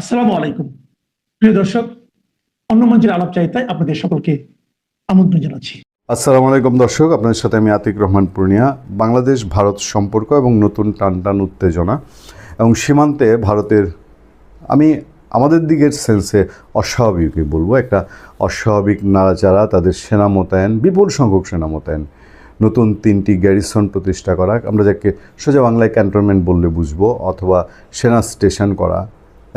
আসসালামু আলাইকুম। প্রিয় দর্শক, অন্য মঞ্চের আলাপ চাইতায় আপনাদের সকলকে আমন্ত্রণ জানাচ্ছি। আসসালামু আলাইকুম দর্শক, আপনাদের সাথে আমি আতিক রহমান পূর্ণিয়া। বাংলাদেশ, ভারত সম্পর্ক এবং নতুন টান টান উত্তেজনা এবং সীমান্তে ভারতের, আমি আমাদের দিকের সেন্সে অস্বাভাবিকই বলব, একটা অস্বাভাবিক নাড়াচাড়া, তাদের সেনা মোতায়েন, বিপুল সংখ্যক সেনা মোতায়েন। নতুন তিনটি গ্যারিসন প্রতিষ্ঠা করা, আমরা যাকে সোজা বাংলায় ক্যান্টনমেন্ট বললে বুঝব, অথবা সেনা স্টেশন করা।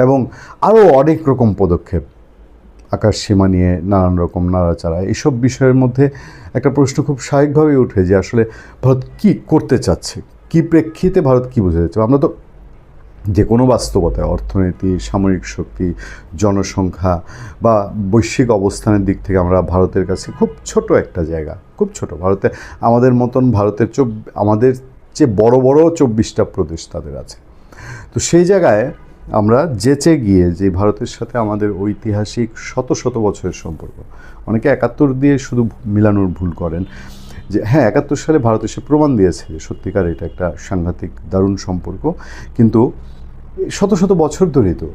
এবং আরও অনেক রকম পদক্ষেপ। আকাশ সীমা নিয়ে নানান রকম নাড়াচাড়া এইসব বিষয়ের মধ্যে একটা প্রশ্ন খুব স্বাভাবিকভাবেই ওঠে যে আসলে ভারত কি করতে চাচ্ছে? কি প্রেক্ষিতে ভারত কি বোঝা যাচ্ছে আমরা তো যে কোনো বাস্তবতায়, অর্থনীতি, সামরিক শক্তি, জনসংখ্যা বা বৈশ্বিক অবস্থানের দিক থেকে আমরা ভারতের কাছে খুব ছোট একটা জায়গা, খুব ছোট। ভারতে আমাদের মতন ভারতের চব, আমাদের চেয়ে বড় বড় চব্বিশটা প্রদেশ তাদের আছে। তো সেই জায়গায় আমরা যেচে গিয়ে যে ভারতের সাথে আমাদের ঐতিহাসিক শত শত বছরের সম্পর্ক, অনেকে একাত্তর দিয়ে শুধু মিলানোর ভুল করেন যে হ্যাঁ একাত্তর সালে ভারত এসে প্রমাণ দিয়েছে যে সত্যিকার এটা একটা সাংঘাতিক দারুণ সম্পর্ক, কিন্তু শত শত বছর ধরেই তো,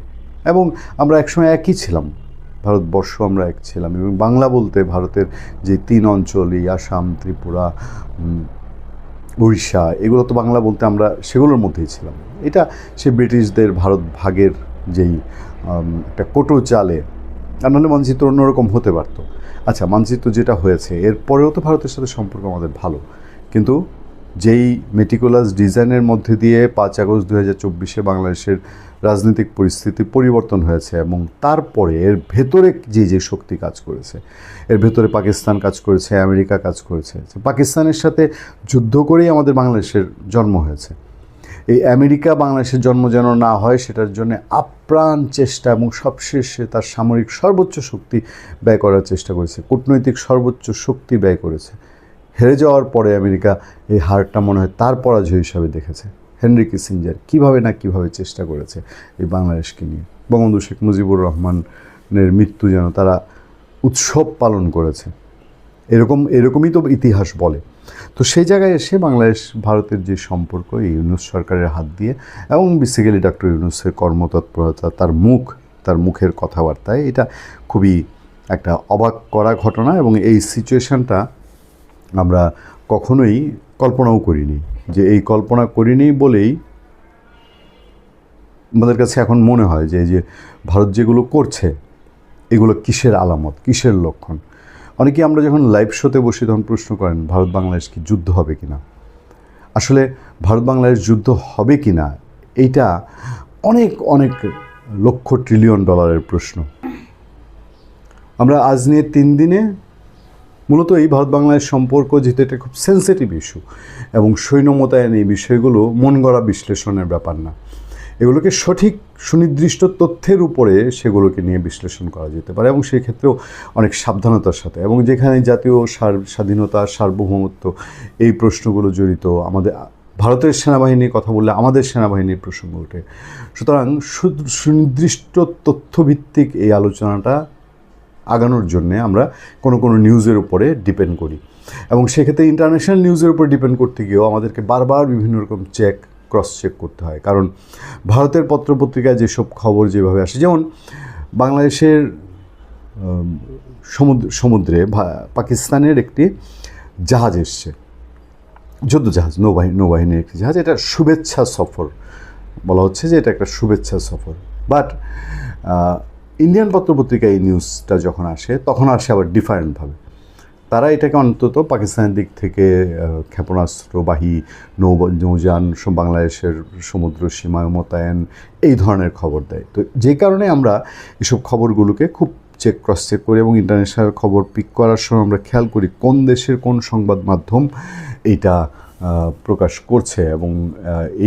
এবং আমরা একসময় একই ছিলাম। ভারতবর্ষ আমরা এক ছিলাম, এবং বাংলা বলতে ভারতের যে তিন অঞ্চল, এই আসাম, ত্রিপুরা উড়িষ্যা এগুলো তো বাংলা বলতে আমরা সেগুলোর মধ্যেই ছিলাম। এটা সে ব্রিটিশদের ভারত ভাগের যেই একটা কোটো চালে, আর নাহলে মানচিত্র অন্যরকম হতে পারতো। আচ্ছা মানচিত্র যেটা হয়েছে এরপরেও তো ভারতের সাথে সম্পর্ক আমাদের ভালো। কিন্তু যেই মেটিকুলাস ডিজাইনের মধ্যে দিয়ে পাঁচ আগস্ট দু চব্বিশে বাংলাদেশের রাজনৈতিক পরিস্থিতি পরিবর্তন হয়েছে এবং তারপরে এর ভেতরে যে যে শক্তি কাজ করেছে, এর ভেতরে পাকিস্তান কাজ করেছে, আমেরিকা কাজ করেছে পাকিস্তানের সাথে যুদ্ধ করেই আমাদের বাংলাদেশের জন্ম হয়েছে। এই আমেরিকা বাংলাদেশের জন্ম যেন না হয়, সেটার জন্য আপ্রাণ চেষ্টা এবং সবশেষে তার সামরিক সর্বোচ্চ শক্তি ব্যয় করার চেষ্টা করেছে। কূটনৈতিক সর্বোচ্চ শক্তি ব্যয় করেছে। হেরে যাওয়ার পরে আমেরিকা এই হারটা মনে হয় তার পরাজয় হিসাবে দেখেছে। হেনরি কিসিঞ্জার কীভাবে না কীভাবে চেষ্টা করেছে এই বাংলাদেশকে নিয়ে। বঙ্গবন্ধু শেখ মুজিবুর রহমানের মৃত্যু যেন তারা উৎসব পালন করেছে। এরকম, এরকমই তো ইতিহাস বলে। তো সেই জায়গায় এসে বাংলাদেশ, ভারতের যে সম্পর্ক, এই ইউনুস সরকারের হাত দিয়ে এবং বেসিক্যালি ডক্টর ইউনুসের কর্মতৎপরতা, তার মুখ, তার মুখের কথাবার্তায় এটা খুবই একটা অবাক করা ঘটনা এবং এই সিচুয়েশনটা আমরা কখনোই কল্পনাও করিনি যে এই কল্পনা করিনি বলেই আমাদের কাছে এখন মনে হয় যে এই যে ভারত যেগুলো করছে, এগুলো কিসের আলামত, কিসের লক্ষণ? অনেকে আমরা যখন লাইভ শোতে বসি তখন প্রশ্ন করেন, ভারত বাংলাদেশ কি যুদ্ধ হবে কি না আসলে ভারত বাংলাদেশ যুদ্ধ হবে কি না এইটা অনেক অনেক লক্ষ ট্রিলিয়ন ডলারের প্রশ্ন। আমরা আজ নিয়ে তিন দিনে মূলত এই ভারত বাংলাদেশ সম্পর্ক যেহেতু এটা খুব সেন্সিটিভ ইস্যু এবং সৈন্য মোতায়েন এই বিষয়গুলো মন গড়া বিশ্লেষণের ব্যাপার না। এগুলোকে সঠিক, সুনির্দিষ্ট তথ্যের উপরে সেগুলোকে নিয়ে বিশ্লেষণ করা যেতে পারে, এবং সেই ক্ষেত্রেও অনেক সাবধানতার সাথে। এবং যেখানে জাতীয় স্বাধীনতা, সার্বভৌমত্ব এই প্রশ্নগুলো জড়িত, আমাদের ভারতের সেনাবাহিনীর কথা বললে আমাদের সেনাবাহিনীর প্রসঙ্গ ওঠে। সুতরাং সুনির্দিষ্ট তথ্যভিত্তিক এই আলোচনাটা আগানোর জন্য আমরা কোনো কোনো নিউজের উপরে ডিপেন্ড করি। এবং সেক্ষেত্রে ইন্টারন্যাশনাল নিউজের উপর ডিপেন্ড করতে গিয়েও আমাদেরকে বারবার বিভিন্ন রকম চেক, ক্রস চেক করতে হয়। কারণ ভারতের পত্রপত্রিকায় যেসব খবর যেভাবে আসে, যেমন বাংলাদেশের সমুদ্র, সমুদ্রে পাকিস্তানের একটি জাহাজ এসছে। যুদ্ধ জাহাজ নৌবাহিনী নৌবাহিনীর একটি জাহাজ। এটা শুভেচ্ছা সফর বলা হচ্ছে যে এটা একটা শুভেচ্ছা সফর। বাট ইন্ডিয়ান পত্রপত্রিকায় এই নিউজটা যখন আসে, তখন আসে আবার ডিফারেন্টভাবে। তারা এটাকে অন্তত পাকিস্তানের দিক থেকে ক্ষেপণাস্ত্রবাহী নৌ নৌযান বাংলাদেশের সমুদ্র সীমায় মোতায়েন, এই ধরনের খবর দেয়। তো যে কারণে আমরা এসব খবরগুলোকে খুব চেক ক্রস চেক করি এবং ইন্টারন্যাশনাল খবর পিক করার সময় আমরা খেয়াল করি কোন দেশের কোন সংবাদ মাধ্যম এইটা প্রকাশ করছে এবং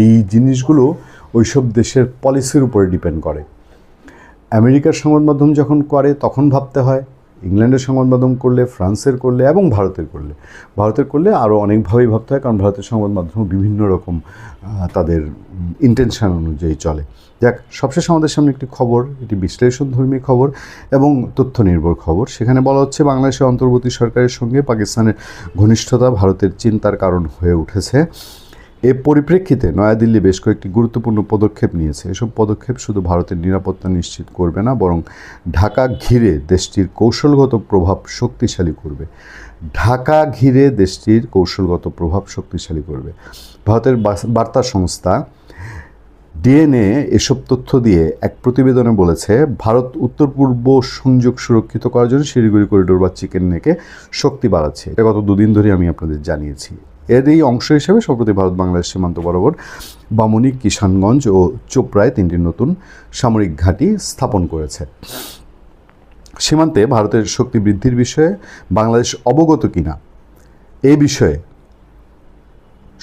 এই জিনিসগুলো ওইসব দেশের পলিসির উপরে ডিপেন্ড করে। আমেরিকার সংবাদ মাধ্যম যখন করে, তখন ভাবতে হয়, ইংল্যান্ডের সংবাদ মাধ্যম করলে, ফ্রান্সের করলে এবং ভারতের করলে। ভারতের করলে আরও অনেকভাবেই ভাবতে হয়, কারণ ভারতের সংবাদ মাধ্যম বিভিন্ন রকম তাদের ইন্টেনশন অনুযায়ী চলে। যাক, সবশেষ আমাদের সামনে একটি খবর, এটি বিশ্লেষণধর্মী খবর এবং তথ্য নির্ভর খবর। সেখানে বলা হচ্ছে, বাংলাদেশের অন্তর্বর্তী সরকারের সঙ্গে পাকিস্তানের ঘনিষ্ঠতা ভারতের চিন্তার কারণ হয়ে উঠেছে। এ পরিপ্রেক্ষিতে নয়াদিল্লি বেশ কয়েকটি গুরুত্বপূর্ণ পদক্ষেপ নিয়েছে। এসব পদক্ষেপ শুধু ভারতের নিরাপত্তা নিশ্চিত করবে না, বরং ঢাকা ঘিরে দেশটির কৌশলগত প্রভাব শক্তিশালী করবে। ঢাকা ঘিরে দেশটির কৌশলগত প্রভাব শক্তিশালী করবে। ভারতের বার্তা সংস্থা ডিএনএ এসব তথ্য দিয়ে এক প্রতিবেদনে বলেছে, ভারত উত্তর পূর্ব সংযোগ সুরক্ষিত করার জন্য শিলিগুড়ি করিডোর বা চিকেন নেকে শক্তি বাড়াচ্ছে। এটা গত দুদিন ধরে আমি আপনাদের জানিয়েছি। এর এই অংশ হিসেবে সম্প্রতি ভারত বাংলাদেশ সীমান্ত বরাবর বামুনি, কিষানগঞ্জ ও চোপড়ায় তিনটি নতুন সামরিক ঘাঁটি স্থাপন করেছে। সীমান্তে ভারতের শক্তি বৃদ্ধির বিষয়ে বাংলাদেশ অবগত কিনা? এ বিষয়ে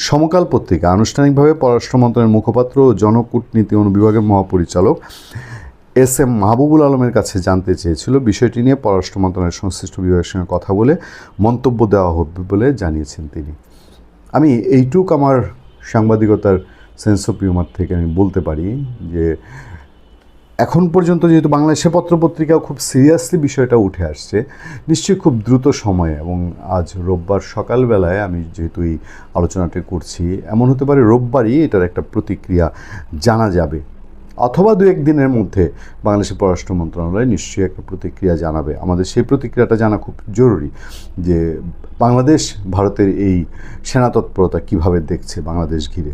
সমকাল পত্রিকা, আনুষ্ঠানিকভাবে পররাষ্ট্র মন্ত্রণালয়ের মুখপাত্র ও জনকূটনীতি অনুবিভাগের মহাপরিচালক এস এম মাহবুবুল আলমের কাছে জানতে চেয়েছিল। বিষয়টি নিয়ে পররাষ্ট্র মন্ত্রণালয়ের সংশ্লিষ্ট বিভাগের সঙ্গে কথা বলে মন্তব্য দেওয়া হবে বলে জানিয়েছেন তিনি। আমি এইটুক আমার সাংবাদিকতার সেন্স অফ হিউমার থেকে আমি বলতে পারি যে এখন পর্যন্ত যেহেতু বাংলাদেশে পত্রপত্রিকাও খুব সিরিয়াসলি বিষয়টা উঠে আসছে, নিশ্চয়ই খুব দ্রুত সময়ে এবং আজ রোববার সকালবেলায় আমি যেহেতু এই আলোচনাটি করছি, এমন হতে পারে রোববারই এটার একটা প্রতিক্রিয়া জানা যাবে। অথবা দু এক দিনের মধ্যে বাংলাদেশের পররাষ্ট্র মন্ত্রণালয় নিশ্চয়ই একটা প্রতিক্রিয়া জানাবে। আমাদের সেই প্রতিক্রিয়াটা জানা খুব জরুরি যে বাংলাদেশ, ভারতের এই সেনা তৎপরতা কীভাবে দেখছে বাংলাদেশ ঘিরে।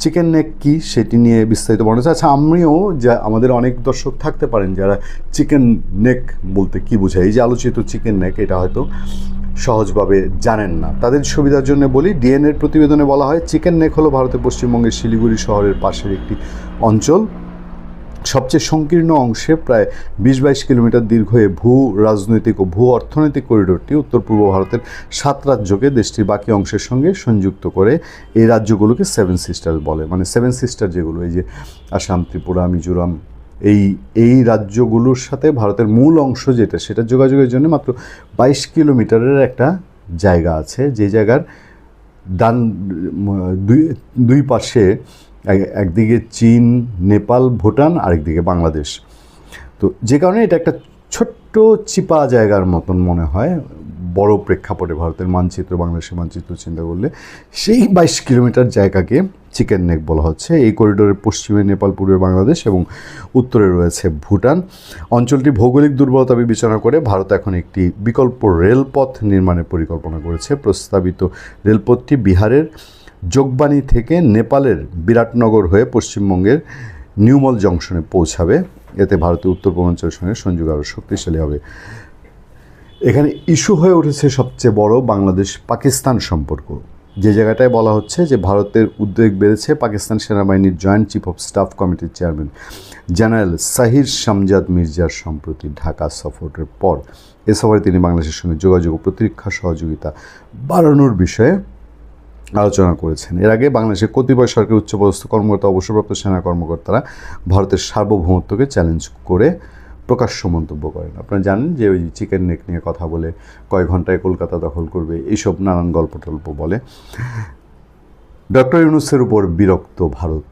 চিকেন নেক কী সেটি নিয়ে বিস্তারিত বর্ণনা। আচ্ছা আমিও যা, আমাদের অনেক দর্শক থাকতে পারেন যারা চিকেন নেক বলতে কি বোঝায়। এই যে আলোচিত চিকেন নেক, এটা হয়তো সহজভাবে জানেন না। তাদের সুবিধার জন্য বলি, ডিএনএর প্রতিবেদনে বলা হয়, চিকেন নেক হলো ভারতের পশ্চিমবঙ্গের শিলিগুড়ি শহরের পাশের একটি অঞ্চল। সবচেয়ে সংকীর্ণ অংশে প্রায় বিশ বাইশ কিলোমিটার দীর্ঘ এ ভূ রাজনৈতিক ও ভূ অর্থনৈতিক করিডোরটি উত্তর পূর্ব ভারতের সাত রাজ্যকে দেশটির বাকি অংশের সঙ্গে সংযুক্ত করে এই রাজ্যগুলোকে সেভেন সিস্টার বলে। মানে সেভেন সিস্টার যেগুলো, এই যে আসাম, ত্রিপুরা, মিজোরাম এই এই রাজ্যগুলোর সাথে ভারতের মূল অংশ যেটা সেটা যোগাযোগের জন্য মাত্র বাইশ কিলোমিটারের একটা জায়গা আছে। যে জায়গার ডান দুই দুই পাশে একদিকে চীন, নেপাল, ভুটান, আরেকদিকে বাংলাদেশ। তো যে কারণে এটা একটা ছোট্ট চিপা জায়গার মতন মনে হয়, বড় প্রেক্ষাপটে ভারতের মানচিত্র, বাংলাদেশের মানচিত্র চিন্তা করলে। সেই বাইশ কিলোমিটার জায়গাকে চিকেন নেক বলা হচ্ছে। এই করিডোরের পশ্চিমে নেপাল, পূর্বে বাংলাদেশ এবং উত্তরে রয়েছে ভুটান। অঞ্চলটি ভৌগোলিক দুর্বলতা বিবেচনা করে ভারত এখন একটি বিকল্প রেলপথ নির্মাণের পরিকল্পনা করেছে। প্রস্তাবিত রেলপথটি বিহারের যোগবাণী থেকে নেপালের বিরাটনগর হয়ে পশ্চিমবঙ্গের নিউমল জংশনে পৌঁছাবে। এতে ভারতের উত্তর পূর্বাঞ্চলের সঙ্গে সংযোগ আরও শক্তিশালী হবে। এখানে ইস্যু হয়ে উঠেছে সবচেয়ে বড় বাংলাদেশ পাকিস্তান সম্পর্ক। যে জায়গাটায় বলা হচ্ছে যে ভারতের উদ্বেগ বেড়েছে পাকিস্তান সেনাবাহিনীর জয়েন্ট চিফ অফ স্টাফ কমিটির চেয়ারম্যান জেনারেল সাহির শামজাদ মির্জার সম্প্রতি ঢাকা সফরের পর। এ সফরে তিনি বাংলাদেশের সঙ্গে যোগাযোগ ও প্রতিরক্ষা সহযোগিতা বাড়ানোর বিষয়ে আলোচনা করেছেন। এর আগে বাংলাদেশের কতিপয় সরকারি উচ্চপদস্থ কর্মকর্তা, অবসরপ্রাপ্ত সেনা কর্মকর্তারা ভারতের সার্বভৌমত্বকে চ্যালেঞ্জ করে প্রকাশ্য মন্তব্য করেন। আপনারা জানেন যে ওই চিকেন নেক নিয়ে কথা বলে কয় ঘন্টায় কলকাতা দখল করবে, এইসব নানান গল্প টল্প বলে। ডক্টর ইউনুসের উপর বিরক্ত ভারত।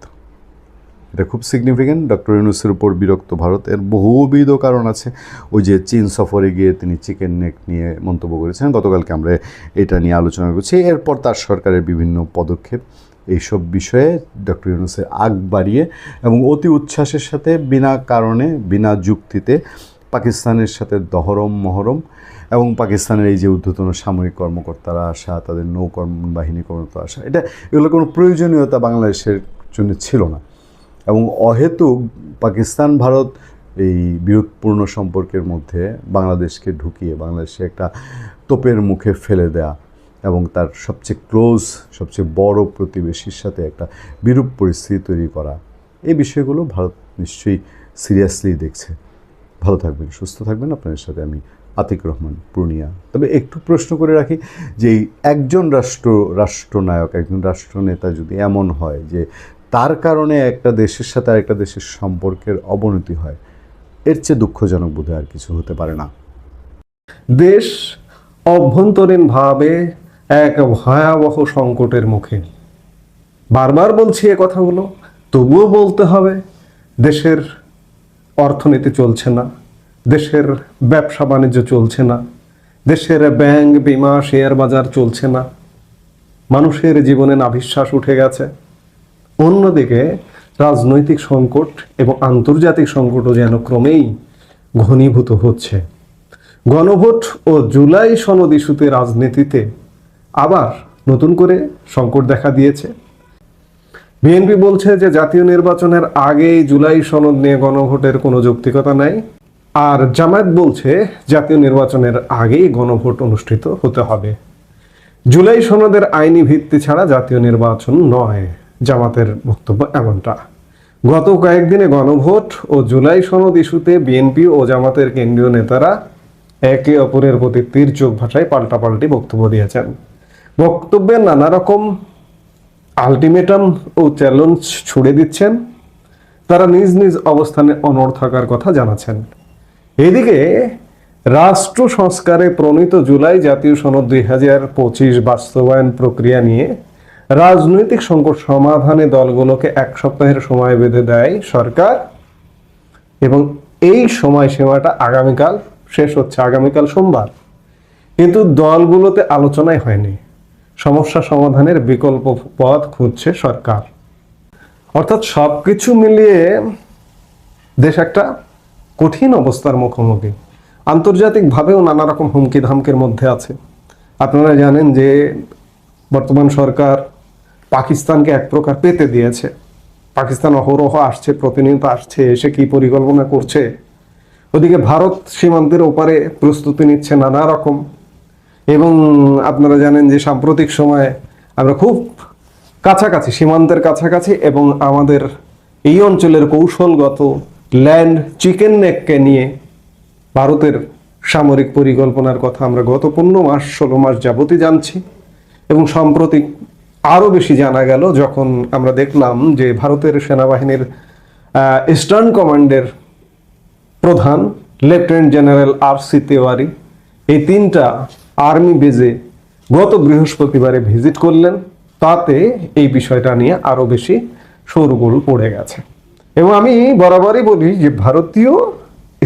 এটা খুব সিগনিফিক্যান্ট ডক্টর ইউনুসের উপর বিরক্ত ভারত। এর বহুবিধ কারণ আছে। ওই যে চীন সফরে গিয়ে তিনি চিকেন নেক নিয়ে মন্তব্য করেছেন। গতকালকে আমরা এটা নিয়ে আলোচনা করছি। এরপর তার সরকারের বিভিন্ন পদক্ষেপ। এইসব বিষয়ে ডক্টর ইউনুসের আগ বাড়িয়ে এবং অতি উচ্ছ্বাসের সাথে, বিনা কারণে, বিনা যুক্তিতে পাকিস্তানের সাথে দহরম, মহরম এবং পাকিস্তানের এই যে ঊর্ধ্বতন সামরিক কর্মকর্তারা আসা, তাদের নৌকর্ম বাহিনী কর্মকর্তা আসা, এটা এগুলো কোনো প্রয়োজনীয়তা বাংলাদেশের জন্য ছিল না। এবং অহেতুক পাকিস্তান, ভারত এই বিরোধপূর্ণ সম্পর্কের মধ্যে বাংলাদেশকে ঢুকিয়ে বাংলাদেশে একটা তোপের মুখে ফেলে দেয়া এবং তার সবচেয়ে ক্লোজ, সবচেয়ে বড় প্রতিবেশীর সাথে একটা বিরূপ পরিস্থিতি তৈরি করা। এই বিষয়গুলো ভারত নিশ্চয়ই সিরিয়াসলি দেখছে। ভালো থাকবেন, সুস্থ থাকবেন। আপনাদের সাথে আমি আতিক রহমান, পূর্ণিয়া। তবে একটু প্রশ্ন করে রাখি যে একজন রাষ্ট্র, রাষ্ট্রনায়ক, একজন রাষ্ট্রনেতা যদি এমন হয় যে তার কারণে একটা দেশের সাথে আরেকটা দেশের সম্পর্কের অবনতি হয়, এর চেয়ে দুঃখজনক বোধহয় আর কিছু হতে পারে না। দেশ অভ্যন্তরীণভাবে এক ভয়াবহ সংকটের মুখে। বারবার বলছি এ কথাগুলো, তবুও বলতে হবে, দেশের অর্থনীতি চলছে না, দেশের ব্যবসা বাণিজ্য চলছে না, দেশের ব্যাংক, বিমা, শেয়ার বাজার চলছে না। মানুষের জীবনে নাভিশ্বাস উঠে গেছে। অন্যদিকে, রাজনৈতিক সংকট এবং আন্তর্জাতিক সংকটও যেন ক্রমেই ঘনীভূত হচ্ছে। গণভোট ও জুলাই সনদ ইস্যুতে রাজনীতিতে আবার নতুন করে সংকট দেখা দিয়েছে। বিএনপি বলছে যে জাতীয় নির্বাচনের আগেই জুলাই সনদ নিয়ে গণভোটের কোনো যৌক্তিকতা নাই। আর জামায়াত বলছে জাতীয় নির্বাচনের আগেই গণভোট অনুষ্ঠিত হতে হবে। জুলাই সনদের আইনি ভিত্তি ছাড়া জাতীয় নির্বাচন নয়। জামাতের বক্তব্য এমনটা। গত কয়েকদিনে গণভোট ও জুলাই সনদ ইস্যুতে বিএনপি ও জামাতের কেন্দ্রীয় নেতারা একে অপরের প্রতি তীর চোখ ভাষায় পাল্টাপাল্টি বক্তব্য দিয়েছেন। বক্তব্যে নানা রকম আলটিমেটাম ও চ্যালেঞ্জ ছুড়ে দিচ্ছেন। তারা নিজ নিজ অবস্থানে অনড় থাকার কথা জানাচ্ছেন। এদিকে রাষ্ট্র সংস্কারে প্রণীত জুলাই জাতীয় সনদ দুই হাজার পঁচিশ বাস্তবায়ন প্রক্রিয়া নিয়ে রাজনৈতিক সংকট সমাধানে দলগুলোকে এক সপ্তাহের সময় বেঁধে দেয় সরকার এবং এই সময়সীমাটা আগামীকাল শেষ হচ্ছে, আগামীকাল সোমবার। কিন্তু দলগুলোতে আলোচনাই হয়নি। সমস্যা সমাধানের বিকল্প পথ খুঁজছে সরকার। অর্থাৎ সব কিছু মিলিয়ে দেশ একটা কঠিন অবস্থার মুখোমুখি। আন্তর্জাতিকভাবেও নানা রকম হুমকি ধামকের মধ্যে আছে। আপনারা জানেন যে বর্তমান সরকার পাকিস্তানকে এক প্রকার পেতে দিয়েছে। পাকিস্তান অহরহ আসছে, প্রতিনিয়ত আসছে, এসে কি পরিকল্পনা করছে? ওদিকে ভারত সীমান্তের ওপারে প্রস্তুতি নিচ্ছে নানা রকম এবং আপনারা জানেন যে সাম্প্রতিক সময়ে আমরা খুব কাছাকাছি, সীমান্তের কাছাকাছি এবং আমাদের এই অঞ্চলের কৌশলগত ল্যান্ড চিকেন নেককে নিয়ে ভারতের সামরিক পরিকল্পনার কথা আমরা গত পনেরো মাস, ষোলো মাস যাবতই জানছি এবং সম্প্রতি আরও বেশি জানা গেল যখন আমরা দেখলাম যে ভারতের সেনাবাহিনীর ইস্টার্ন কমান্ডের প্রধান lieutenant general R C Tewari এই তিনটা আর্মি বেজে গত বৃহস্পতিবারে ভিজিট করলেন। তাতে এই বিষয়টা নিয়ে আরও বেশি শোরগোল পড়ে গেছে। এবং আমি বরাবরই বলি যে ভারতীয়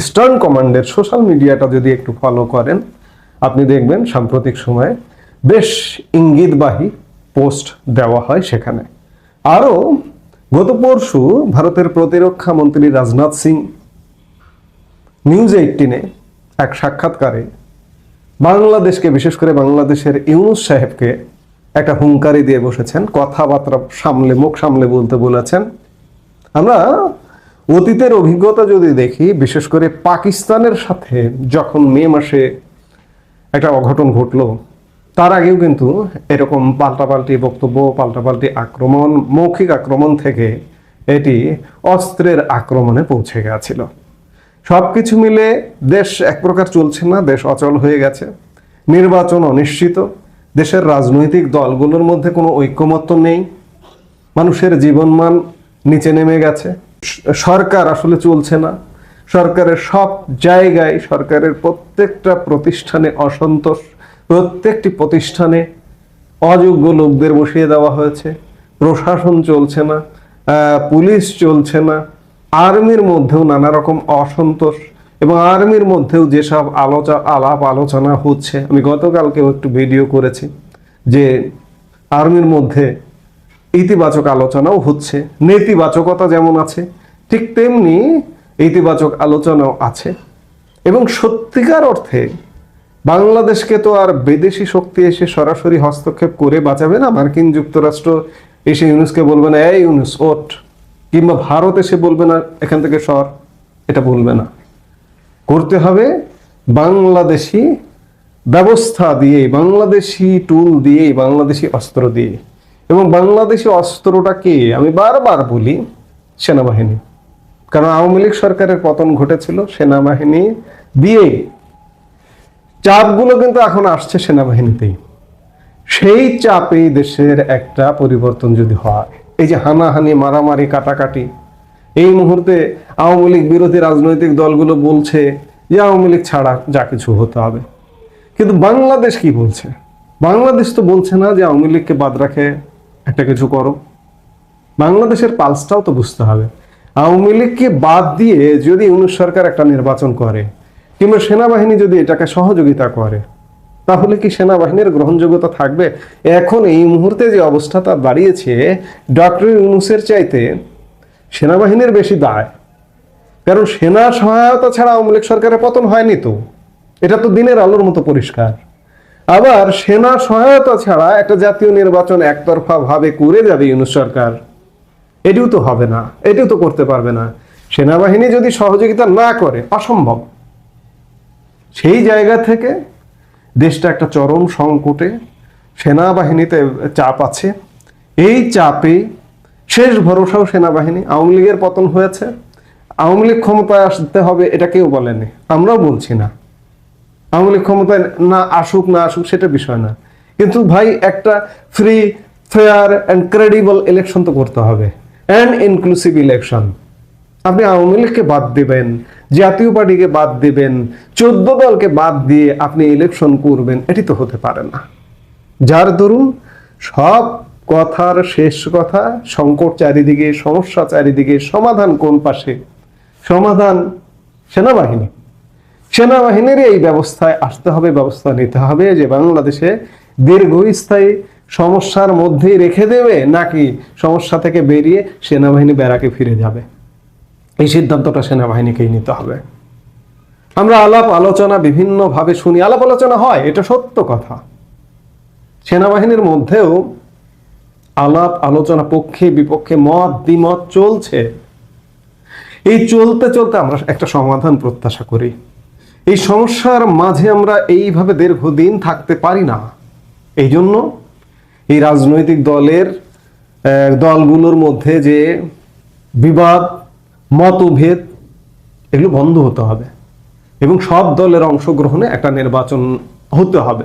ইস্টার্ন কমান্ডের সোশ্যাল মিডিয়াটা যদি একটু ফলো করেন, আপনি দেখবেন সাম্প্রতিক সময়ে বেশ ইঙ্গিতবাহী পোস্ট দেওয়া হয় সেখানে। আরও গত পরশু ভারতের প্রতিরক্ষা মন্ত্রী রাজনাথ সিং নিউজ এইটিনে এক সাক্ষাৎকারে বাংলাদেশকে, বিশেষ করে বাংলাদেশের ইউনুস সাহেবকে একটা হুঙ্কারি দিয়ে বসেছেন, কথাবার্তা সামলে, মুখ সামলে বলতে বলেছেন। আমরা অতীতের অভিজ্ঞতা যদি দেখি, বিশেষ করে পাকিস্তানের সাথে যখন মে মাসে একটা অঘটন ঘটলো, তার আগেও কিন্তু এরকম পাল্টাপাল্টি বক্তব্য, পাল্টাপাল্টি আক্রমণ, মৌখিক আক্রমণ থেকে এটি অস্ত্রের আক্রমণে পৌঁছে গেছিল। সব কিছু মিলে দেশ এক প্রকার চলছে না, দেশ অচল হয়ে গেছে। নির্বাচন অনিশ্চিত দেশের রাজনৈতিক দলগুলোর মধ্যে কোনো ঐক্যমত্য নেই। মানুষের জীবনমান নিচে নেমে গেছে। সরকার আসলে চলছে না। সরকারের সব জায়গায় সরকারের প্রত্যেকটা প্রতিষ্ঠানে অসন্তোষ। প্রত্যেকটি প্রতিষ্ঠানে অযোগ্য লোকদের বসিয়ে দেওয়া হয়েছে। প্রশাসন চলছে না। পুলিশ চলছে না। আর্মির মধ্যেও নানা রকম অসন্তোষ এবং আর্মির মধ্যেও যেসব আলোচনা আলাপ আলোচনা হচ্ছে, আমি গতকালকেও একটু ভিডিও করেছি যে আর্মির মধ্যে ইতিবাচক আলোচনাও হচ্ছে, নেতিবাচকতা যেমন আছে, ঠিক তেমনি ইতিবাচক আলোচনাও আছে এবং সত্যিকার অর্থে বাংলাদেশকে তো আর বিদেশি শক্তি এসে সরাসরি হস্তক্ষেপ করে বাঁচাবে না? মার্কিন যুক্তরাষ্ট্র এসে ইউনুসকে বলবে না ইউনুস ওট কিংবা ভারত এসে বলবে না, এখান থেকে সর, এটা বলবে না। করতে হবে বাংলাদেশি ব্যবস্থা দিয়ে, বাংলাদেশি টুল দিয়ে, বাংলাদেশি অস্ত্র দিয়ে। এবং বাংলাদেশি অস্ত্রটা কে আমি বারবার বলি, সেনাবাহিনী। কারণ আওয়ামী লীগ সরকারের পতন ঘটেছিল, সেনাবাহিনী দিয়ে। চাপগুলো কিন্তু এখন আসছে সেনাবাহিনীতেই। সেই চাপেই দেশের একটা পরিবর্তন যদি হয় এই যে হানাহানি, মারামারি, কাটাকাটি, এই মুহূর্তে আওয়ামী লীগ বিরোধী রাজনৈতিক দলগুলো বলছে যে আওয়ামী লীগ ছাড়া যা কিছু হতে হবে। কিন্তু বাংলাদেশ কি বলছে? বাংলাদেশ তো বলছে না যে আওয়ামী লীগকে বাদ রাখে একটা কিছু করো। বাংলাদেশের পালসটাও তো বুঝতে হবে। আওয়ামী লীগকে বাদ দিয়ে যদি ইউনুস সরকার একটা নির্বাচন করে, কিংবা সেনাবাহিনী যদি এটাকে সহযোগিতা করে তাহলে কি সেনাবাহিনীর গ্রহণযোগ্যতা থাকবে? এখন এই মুহূর্তে যে অবস্থা তা দাঁড়িয়েছে, ডক্টর ইউনুসের চাইতে সেনাবাহিনীর বেশি দায়। কারণ সেনা সহায়তা ছাড়া আওয়ামী লীগ সরকারের পতন হয়নি তো। এটা তো দিনের আলোর মতো পরিষ্কার। আবার সেনা সহায়তা ছাড়া একটা জাতীয় নির্বাচন একতরফা ভাবে করে যাবে ইউনুস সরকার। এটিও তো হবে না, এটিও তো করতে পারবে না। সেনাবাহিনী যদি সহযোগিতা না করে, অসম্ভব। সেই জায়গা থেকে দেশটা একটা চরম সংকটে, সেনাবাহিনীতে চাপ আছে। এই চাপে শেষ ভরসাও সেনাবাহিনী, আওয়ামী লীগের পতন হয়েছে। আওয়ামী লীগ ক্ষমতায় আসতে হবে এটা কেউ বলেনি, আমরাও বলছি না। আওয়ামী লীগ ক্ষমতায় না আসুক না আসুক, সেটা বিষয় না। কিন্তু ভাই, একটা free fair and credible election তো করতে হবে। অ্যান্ড ইনক্লুসিভ ইলেকশন আপনি আওয়ামী লীগকে বাদ দিবেন জাতীয় পার্টিকে বাদ দিবেন, চোদ্দ দলকে বাদ দিয়ে আপনি ইলেকশন করবেন, এটি তো হতে পারে না। যার দরুন সব কথার শেষ কথা, সংকট চারিদিকে, সমস্যা চারিদিকে, সমাধান কোন পাশে? সমাধান সেনাবাহিনী। সেনাবাহিনীর এই ব্যবস্থায় আসতে হবে, ব্যবস্থা নিতে হবে যে বাংলাদেশে দীর্ঘস্থায়ী সমস্যার মধ্যেই রেখে দেবে, নাকি সমস্যা থেকে বেরিয়ে সেনাবাহিনী ব্যারাকে ফিরে যাবে। এই সিদ্ধান্তটা সেনাবাহিনীকেই নিতে হবে। আমরা আলাপ আলোচনা বিভিন্নভাবে শুনি। আলাপ আলোচনা হয়, এটা সত্য কথা। সেনাবাহিনীর মধ্যেও আলাপ আলোচনা পক্ষে, বিপক্ষে মত দ্বিমত চলছে। এই চলতে চলতে আমরা একটা সমাধান প্রত্যাশা করি। এই সমস্যার মাঝে আমরা এইভাবে দীর্ঘদিন থাকতে পারি না। এই জন্য এই রাজনৈতিক দলের দলগুলোর মধ্যে যে বিবাদ মতভেদ এগুলো বন্ধ হতে হবে। এবং সব দলের অংশগ্রহণে একটা নির্বাচন হতে হবে।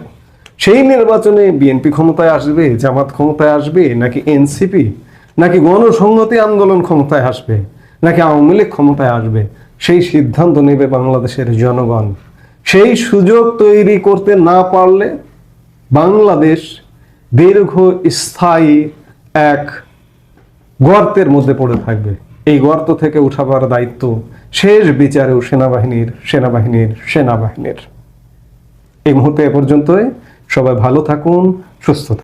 সেই নির্বাচনে বিএনপি ক্ষমতায় আসবে, জামাত ক্ষমতায় আসবে, নাকি এনসিপি নাকি গণসংহতি আন্দোলন ক্ষমতায় আসবে, নাকি আওয়ামী লীগ ক্ষমতায় আসবে, সেই সিদ্ধান্ত নেবে বাংলাদেশের জনগণ। সেই সুযোগ তৈরি করতে না পারলে বাংলাদেশ দীর্ঘ স্থায়ী এক গর্তের মধ্যে পড়ে থাকবে। এই গর্ত থেকে উঠাবার দায়িত্ব শেষ বিচারেও সেনাবাহিনীর সেনাবাহিনীর সেনাবাহিনীর। এই মুহূর্তে এ পর্যন্তই। সবাই ভালো থাকুন, সুস্থ